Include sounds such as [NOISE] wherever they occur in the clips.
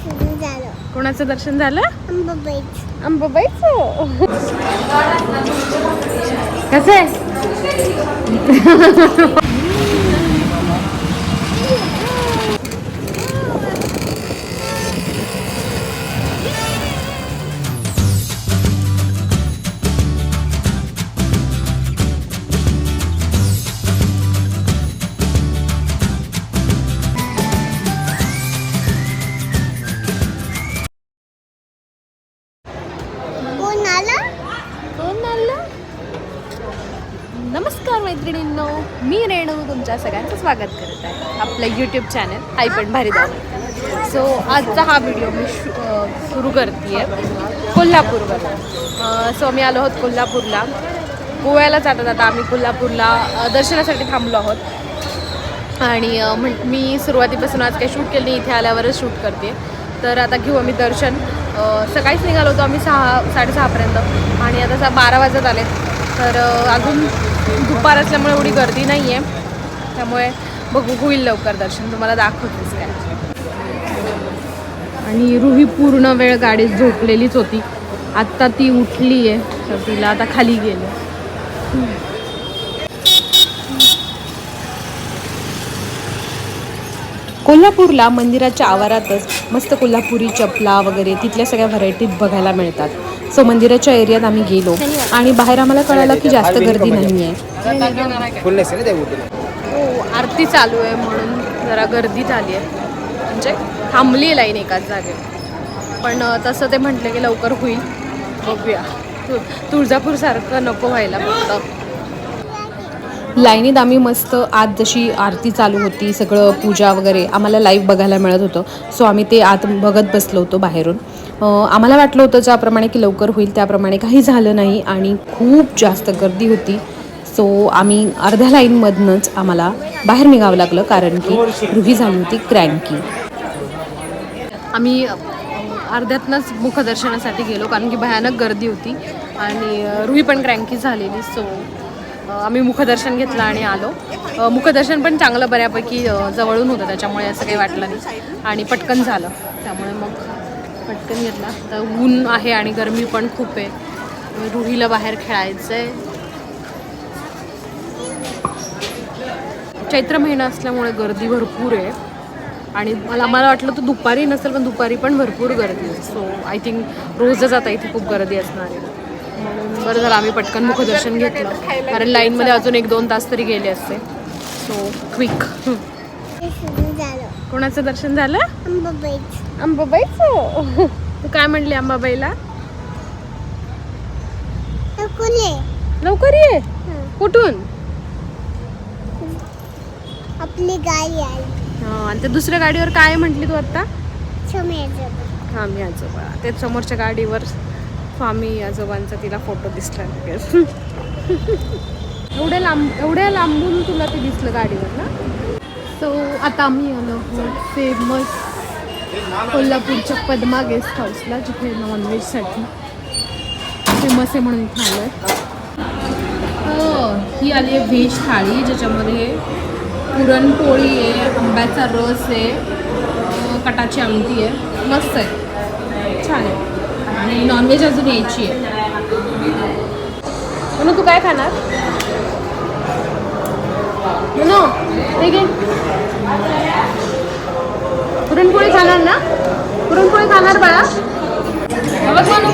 दर्शन झालं. कोणाचं दर्शन झालं? अंबाबाईचं. अंबाबाईचं? [LAUGHS] कसं आहे? तुमच्या सगळ्यांचं स्वागत करत आहे आपलं यूट्यूब चॅनल आई पण भारी दादा सो आजचा हा व्हिडिओ मी सुरू करते आहे कोल्हापूरवर सो आम्ही आलो आहोत कोल्हापूरला. गोव्याला जाता जाता आम्ही कोल्हापूरला दर्शनासाठी थांबलो आहोत. आणि म्हण मी सुरुवातीपासून आज काही शूट केलं नाही इथे आल्यावरच शूट करते. तर आता घेऊ आम्ही दर्शन. सकाळीच निघालो होतो आम्ही सहा साडेसहापर्यंत आणि आता सा बारा वाजत आले तर अजून दुपार असल्यामुळे एवढी गर्दी नाही आहे त्यामुळे बघू होईल लवकर दर्शन. तुम्हाला दाखवतेच काय. आणि रुही पूर्ण वेळ गाडीत झोपलेलीच होती. आत्ता ती उठली आहे तर तिला आता खाली गेले. कोल्हापूरला मंदिराच्या आवारातच मस्त कोल्हापुरी चपला वगैरे तिथल्या सगळ्या व्हरायटीज बघायला मिळतात. सो मंदिराच्या एरियात आम्ही गेलो. आणि बाहेर आम्हाला कळालं की जास्त गर्दी नाही आहे आरती चालू आहे म्हणून जरा गर्दी झाली आहे. म्हणजे थांबली आहे लाईन एकाच जागेत पण तसं ते म्हटलं की लवकर होईल. बघूया. तु तुळजापूरसारखं नको व्हायला फक्त. लाईनीत आम्ही मस्त आत जशी आरती चालू होती सगळं पूजा वगैरे आम्हाला लाईव्ह बघायला मिळत होतं. सो आम्ही ते आत बघत बसलो होतो बाहेरून. आम्हाला वाटलं होतं ज्याप्रमाणे की लवकर होईल त्याप्रमाणे काही झालं नाही आणि खूप जास्त गर्दी होती. सो आम्ही अर्ध्या लाईनमधनंच आम्हाला बाहेर निघावं लागलं कारण की रुही झाली होती क्रँकी. आम्ही अर्ध्यातनंच मुखदर्शनासाठी गेलो कारण की भयानक गर्दी होती आणि रुही पण क्रँकी झालेली. सो आम्ही मुखदर्शन घेतलं आणि आलो. मुखदर्शन पण चांगलं बऱ्यापैकी जवळून होतं त्याच्यामुळे असं काही वाटलं नाही. आणि पटकन झालं. त्यामुळे मग पटकन घेतला. तर ऊन आहे आणि गरमी पण खूप आहे. रुहीला बाहेर खेळायचं आहे चैत्र महिना असल्यामुळे गर्दी भरपूर आहे. आणि मला मला वाटलं तर दुपारी नसेल पण दुपारी पण भरपूर गर्दी आहे. सो आय थिंक रोजच आता इथे खूप गर्दी असणार आहे. म्हणून बरं झालं आम्ही पटकन मुखदर्शन घेतलं. कारण लाईनमध्ये अजून एक दोन तास तरी गेले असते. सो क्विक कोणाचं दर्शन झालं? अंबाबाईचं. तू काय म्हणली अंबाबाईला? लवकर ये. कुठून? आपली गाडी आली हां आणि ते दुसऱ्या गाडीवर काय म्हटली तू समजायचं स्वामी आजोबा. ते समोरच्या गाडीवर स्वामी आजोबांचा तिला फोटो दिसला लगेच. [LAUGHS] एवढ्या लांब एवढ्या लांबून तुला ते दिसलं गाडीवर ना? सो आता आम्ही आलो आहोत फेमस कोल्हापूरच्या पद्मा गेस्ट हाऊसला जिथे नॉनव्हेजसाठी फेमस आहे म्हणून इथे आलो आहे ही आली आहे व्हेज थाळी ज्याच्यामध्ये पुरणपोळी आहे आंब्याचा रस आहे कटाची आमटी आहे. मस्त आहे. छान आहे. आणि नॉनव्हेज अजून यायची आहे. म्हणून तू काय खाणार? म्हणू पुरणपोळी खाणार ना? पुरणपोळी खाणार बाळा. बघ म्हणू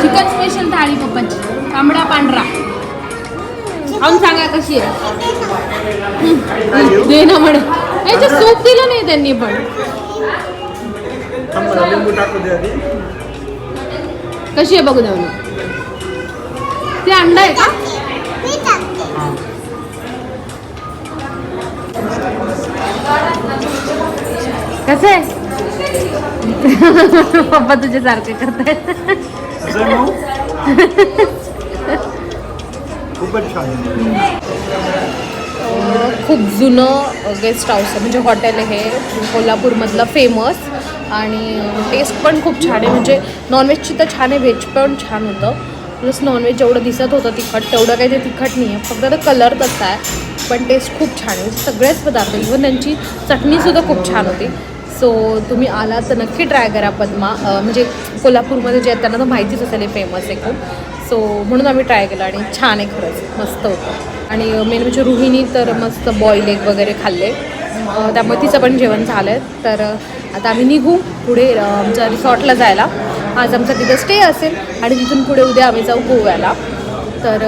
चिकन स्पेशल थाळी पप्पाची. तांबडा पांढरा. खाऊन सांगा कशी आहे. दे ना म्हणे याच्यात सूप दिलं नाही त्यांनी पण. कशी आहे बघू द्या ते अंडा आहे का? कसं आहे? पप्पा तुझे सारखे करतायत? खूपच छान. खूप जुनं गेस्ट हाऊस आहे. म्हणजे हॉटेल आहे हे कोल्हापूरमधलं फेमस आणि टेस्ट पण खूप छान आहे. म्हणजे नॉनव्हेजची तर छान आहे व्हेज पण छान होतं. प्लस नॉनव्हेज जेवढं दिसत होतं तिखट तेवढं काही ते तिखट नाही आहे फक्त तर कलर तसा आहे. पण टेस्ट खूप छान आहे. सगळेच पदार्थ इव्हन त्यांची चटणीसुद्धा खूप छान होती. सो तुम्ही आला तर नक्की ट्राय करा पद्मा. म्हणजे कोल्हापूरमध्ये जे आहेत त्यांना तर माहितीच असेल हे फेमस आहे खूप. सो म्हणून आम्ही ट्राय केलं आणि छान आहे खरंच. मस्त होतं. आणि मेन म्हणजे रुहिणी तर मस्त बॉईल एग वगैरे खाल्ले. त्यामुळे तिचं पण जेवण झालं आहे तर आता आम्ही निघू पुढे आमच्या रिसॉर्टला जायला. आज आमचा तिथं स्टे असेल आणि तिथून पुढे उद्या आम्ही जाऊ गोव्याला. तर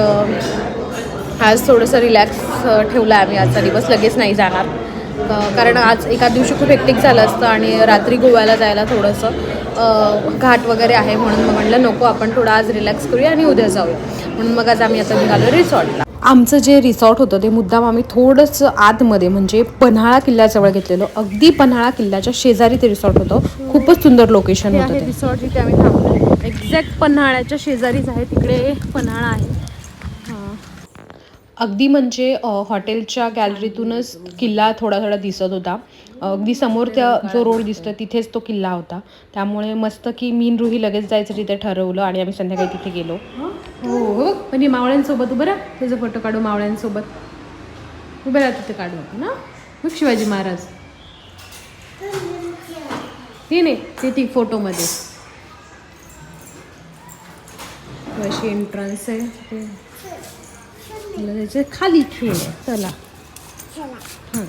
आज थोडंसं रिलॅक्स ठेवलं आहे आम्ही आजचा दिवस. लगेच नाही जाणार. कारण आज एका दिवशी खूप हेक्टिक झालं असतं आणि रात्री गोव्याला जायला थोडंसं घाट वगैरे आहे म्हणून मग म्हटलं नको आपण थोडं आज रिलॅक्स करूया आणि उद्या जाऊया. म्हणून मग आज आम्ही आता निघालो रिसॉर्टला. आमचं जे रिसॉर्ट होतं ते मुद्दाम आम्ही थोडंसं आतमध्ये म्हणजे पन्हाळा किल्ल्याजवळ घेतलेलो. अगदी पन्हाळा किल्ल्याच्या शेजारी ते रिसॉर्ट होतं. खूपच सुंदर लोकेशन होतं ते. रिसॉर्ट जिथे आम्ही थांबलो. एक्झॅक्ट पन्हाळ्याच्या शेजारीच आहे तिकडे पन्हाळा आहे. अगदी म्हणजे हॉटेलच्या गॅलरीतूनच किल्ला थोडा थोडा दिसत होता. अगदी समोर त्या जो रोड दिसतो तिथेच तो किल्ला होता. त्यामुळे मस्त की मीन रुही लगेच जायचं तिथे ठरवलं आणि आम्ही संध्याकाळी तिथे गेलो. हो? हो म्हणजे मावळ्यांसोबत उभं राहा. तुझा फोटो काढू मावळ्यांसोबत. उभं राहा तिथे काढू आपण ना मग शिवाजी महाराज. हे नाही ते ती फोटोमध्ये. अशी एंट्रन्स आहे. ते. खाली खेळ. आहे. चला. चला. हां.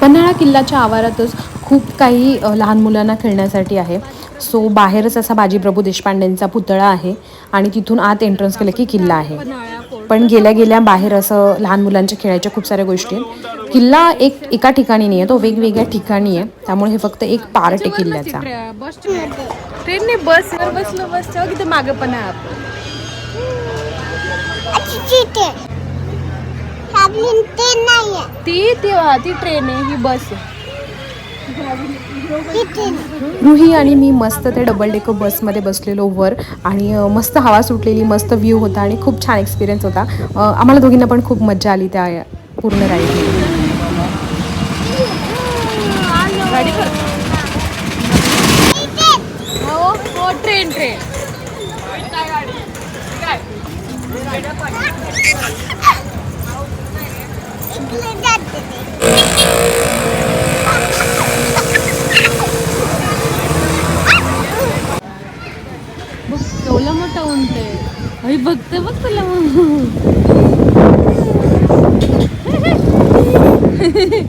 पन्हाळा किल्ल्याच्या आवारातच खूप काही लहान मुलांना खेळण्यासाठी आहे. सो बाहेरच असा बाजीप्रभू देशपांडेंचा पुतळा आहे आणि तिथून आत एंट्रन्स केलं की किल्ला आहे. पण गेल्या गेल्या बाहेर असं लहान मुलांच्या खेळायच्या खूप साऱ्या गोष्टी आहेत. किल्ला एक एका ठिकाणी नाही आहे तो वेगवेगळ्या ठिकाणी आहे. त्यामुळे हे फक्त एक पार्ट आहे किल्ल्याचा. ट्रेनने बस बसलो बस मागे पण आहे आपली ते नाही आहे ती ती ती ट्रेन आहे ही बस आहे. रुही आणि मी मस्त ते डबल डेको बसमध्ये बसलेलो वर आणि अ, मस्त हवा सुटलेली मस्त व्ह्यू होता आणि खूप छान एक्सपिरियन्स होता. अ, आम्हाला दोघींना पण खूप मजा आली त्या पूर्ण राईड गाडी हो हो ट्रेन ट्रेन इकडे जाते ते. बघ केवढा मोठा उंट आहे बघते बघ तुला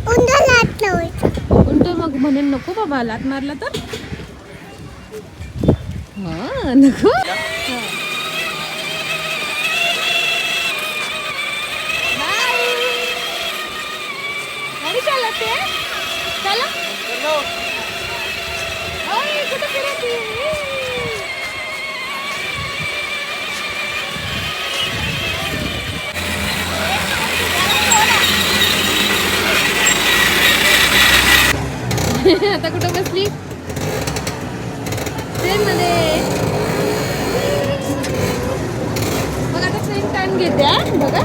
उंदर लाट लावायचं. उंट मग म्हणून नको बाबा लात मारला तर. हा नको. [LAUGHS] आता कुठं बसली? ट्रेन मध्ये मग आता ट्रेन टाइम घेते बघा.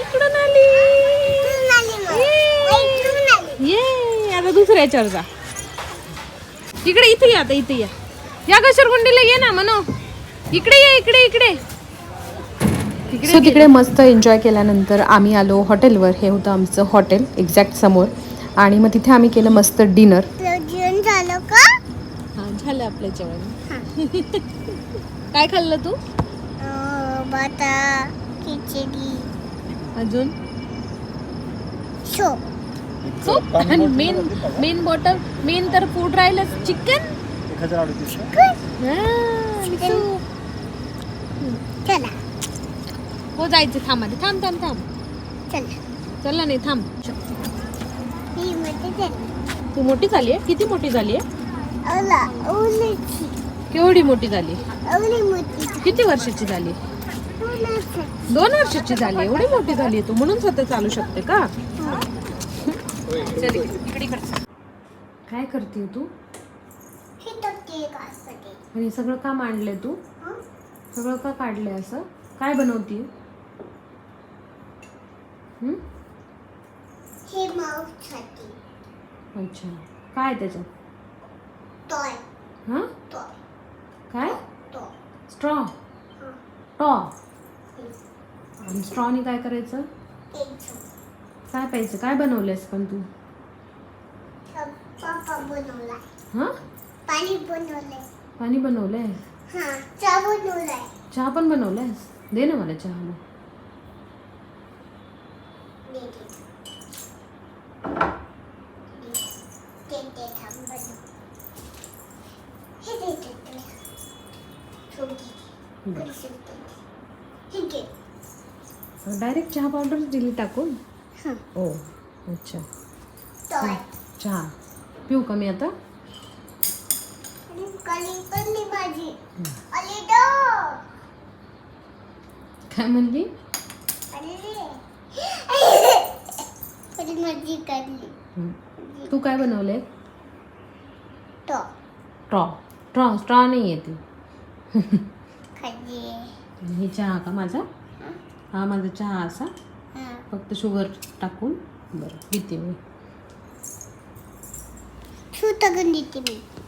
इकडून आली. ये आता दुसऱ्या याच्यावर जा. इकडे इथे या आता इथे या. या घसरगुंडीला ये ना म्हणू इकडे ये इकडे इकडे. सो तिकडे मस्त एन्जॉय केल्यानंतर आम्ही आलो हॉटेलवर. हे होतं आमचं हॉटेल एक्झॅक्ट समोर. आणि मग तिथे आम्ही केलं मस्त डिनर झालं का? हा झालं आपलं जेवण. [LAUGHS] काय खाल्लं तू? अं, खिचडी. अजून? सूप [LAUGHS] आणि मेन मेन बॉटल मेन तर फूड राहिलं चिकन एक हजार अडतीस चला. हो जायचं थांब आधी. थांब थांब थांब. चला. चला नाही थांब. ही तू मोठी झाली आहे? किती मोठी झाली आहे? केवढी मोठी झाली? किती वर्षाची झाली? दोन वर्षाची झाली एवढी मोठी झाली तू. म्हणून स्वतः चालू शकते का? चल इकडे इकडे काय करते तू? हे तर केक असते आणि सगळं का मांडलंय तू? सगळं का काढलंय असं? काय बनवती हे? अच्छा. काय त्याच्यात? टॉय हां? टॉय काय? स्ट्रॉ हं. टॉ आणि स्ट्रॉनी काय करायचं. काय प्यायचं? काय बनवलंयस पण तू? हां? पाणी बनवलंय. पाणी बनवलंय? हा चहा बनवलाय. चहा पण बनवलायस? दे ना मला चहा मग. हे दे दे दे. ठेव दे. बरं. घरी ठेवते. हे घे. डायरेक्ट चहा पावडर दिली टाकून? हं. ओ अच्छा. चहा. पिऊ का मी आता? अली तो काय म्हणली? अली [LAUGHS] हं. तू काय बनवलंय? तो. ट्रॉ. ट्रॉ स्ट्रॉ नाही येते [LAUGHS] खाली हे चहा का माझा? हा माझा चहा असा. हा. फक्त शुगर टाकून. बरं पिते मी.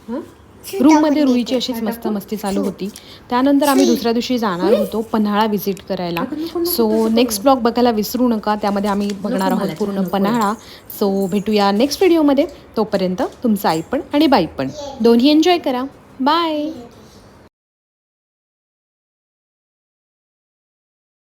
हां? रूममध्ये रुईची. अशीच मस्त मस्ती चालू होती. त्यानंतर आम्ही दुसऱ्या दिवशी जाणार होतो पन्हाळा व्हिजिट करायला. सो नेक्स्ट ब्लॉग बघायला विसरू नका. त्यामध्ये आम्ही बघणार आहोत पूर्ण पन्हाळा. सो भेटूया नेक्स्ट व्हिडिओमध्ये तोपर्यंत तुमचं आई पण आणि बाई पण. दोन्ही एन्जॉय करा. बाय